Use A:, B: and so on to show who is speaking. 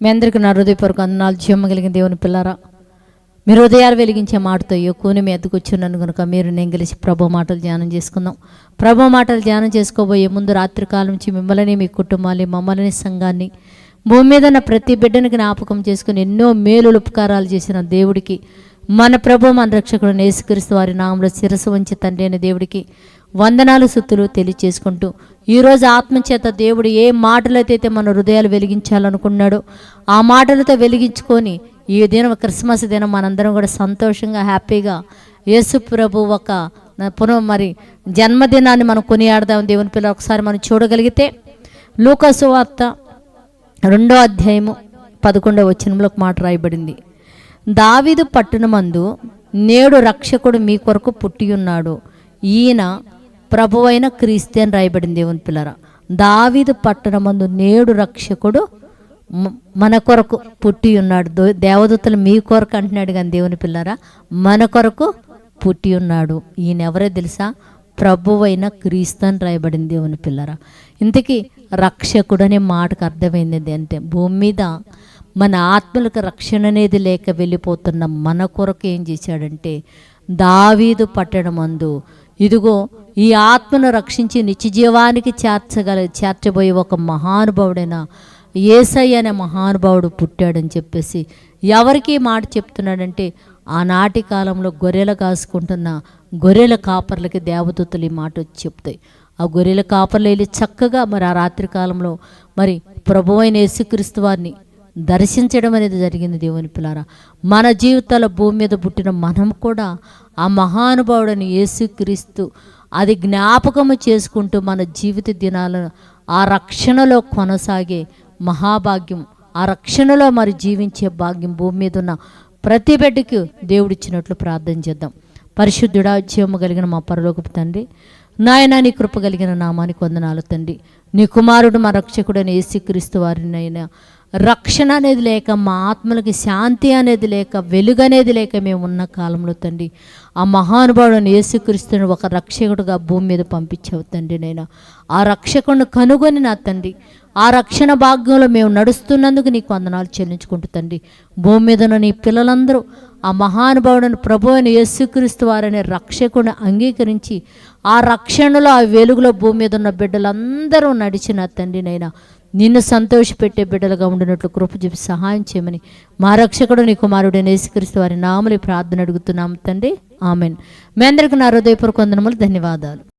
A: మీ అందరికీ నా హృదయపూర్వక అందనాలు జీవం కలిగిన దేవుని పిల్లరా. మీరు హృదయాలు వెలిగించే మాటతో ఎక్కువని మీ ఎద్దుకు వచ్చున్నాను కనుక మీరు నేను గెలిచి ప్రభు మాటలు ధ్యానం చేసుకుందాం. ప్రభు మాటలు ధ్యానం చేసుకోబోయే ముందు రాత్రికాలం నుంచి మిమ్మల్ని మీ కుటుంబాన్ని మమ్మల్ని సంఘాన్ని భూమి మీద ఉన్న ప్రతి బిడ్డనికి జ్ఞాపకం చేసుకుని ఎన్నో మేలులు ఉపకారాలు చేసిన దేవుడికి మన ప్రభు మన రక్షకుడు నేసుకరిస్తూ వారి నామంలో శిరస్సు వంచి తండ్రి అయిన దేవుడికి వందనాలు సుత్తులు తెలియచేసుకుంటూ ఈరోజు ఆత్మచేత దేవుడు ఏ మాటలైతే మన హృదయాలు వెలిగించాలనుకున్నాడో ఆ మాటలతో వెలిగించుకొని ఈ దినం క్రిస్మస్ దినం మనందరం కూడా సంతోషంగా హ్యాపీగా యేసు ప్రభు ఒక పునః మరి జన్మదినాన్ని మనం కొనియాడదాం. దేవుని పిల్లలు ఒకసారి మనం చూడగలిగితే లూకాసు వార్త రెండో అధ్యాయము పదకొండవ వచనంలో ఒక మాట రాయబడింది. దావీదు పట్టణమందు నేడు రక్షకుడు మీ కొరకు పుట్టి ఉన్నాడు. ఈయన ప్రభువైన క్రీస్తు అని రాయబడింది దేవుని పిల్లరా దావీదు పట్టణమందు నేడు రక్షకుడు మన కొరకు పుట్టి ఉన్నాడు. దో- దేవదూతలు మీ కొరకు అంటున్నాడు కానీ దేవుని పిల్లరా మన కొరకు పుట్టి ఉన్నాడు. ఈయన ఎవరో తెలుసా? ప్రభువైన క్రీస్తు అని రాయబడింది దేవుని పిల్లరా. ఇంతకీ రక్షకుడు అనే మాటకు అర్థమైంది అంటే భూమి మీద మన ఆత్మలకు రక్షణ అనేది లేక వెళ్ళిపోతున్న మన కొరకు ఏం చేశాడంటే దావీదు పట్టణమందు ఇదిగో ఈ ఆత్మను రక్షించి నిత్యజీవానికి చేర్చగల చేర్చబోయే ఒక మహానుభావుడైన ఏసై అనే మహానుభావుడు పుట్టాడని చెప్పేసి ఎవరికి మాట చెప్తున్నాడంటే ఆనాటి కాలంలో గొర్రెలు కాసుకుంటున్న గొర్రెల కాపర్లకి దేవదూతలు ఈ మాట వచ్చి చెప్తాయి. ఆ గొర్రెల కాపర్లు వెళ్ళి చక్కగా మరి ఆ రాత్రి కాలంలో మరి ప్రభు అయిన యేసుక్రీస్తు వారిని దర్శించడం అనేది జరిగింది దేవుని పిల్లారా. మన జీవితాల భూమి మీద పుట్టిన మనం కూడా ఆ మహానుభావుడని యేసుక్రీస్తు అది జ్ఞాపకము చేసుకుంటూ మన జీవిత దినాలను ఆ రక్షణలో కొనసాగే మహాభాగ్యం ఆ రక్షణలో మరి జీవించే భాగ్యం భూమి మీద ఉన్న ప్రతి బిడ్డకి దేవుడిచ్చినట్లు ప్రార్థన చేద్దాం. పరిశుద్ధుడా జీవము కలిగిన మా పరలోకపు తండ్రి నాయన నీ కృప కలిగిన నామానికి వందనాలు తండ్రి. నీ కుమారుడు మా రక్షకుడని యేసుక్రీస్తు వారినైనా రక్షణ అనేది లేక మా ఆత్మలకి శాంతి అనేది లేక వెలుగు అనేది లేక మేము ఉన్న కాలంలో తండ్రి. ఆ మహానుభావుడు యేసుక్రీస్తుని ఒక రక్షకుడుగా భూమి మీద పంపించావు తండ్రి నైనా. ఆ రక్షకుడిని కనుగొని నా తండ్రి. ఆ రక్షణ భాగ్యంలో మేము నడుస్తున్నందుకు నీకు వందనాలు చెల్లించుకుంటూ తండ్రి. భూమి మీద ఉన్న నీ పిల్లలందరూ ఆ మహానుభావుడని ప్రభు అయిన యేసుక్రీస్తు వారనే రక్షకుని అంగీకరించి ఆ రక్షణలో ఆ వెలుగులో భూమి మీద ఉన్న బిడ్డలందరూ నడిచిన తండ్రినైనా నిన్ను సంతోషపెట్టే బిడ్డలుగా ఉండినట్లు కృప చూపి సహాయం చేయమని మా రక్షకుడు నీ కుమారుడైన యేసుక్రీస్తు వారి నామలి ప్రార్థన అడుగుతున్నాం తండ్రి. ఆమెన్. మీ అందరికీ నా హృదయపూర్వక వందనములు ధన్యవాదాలు.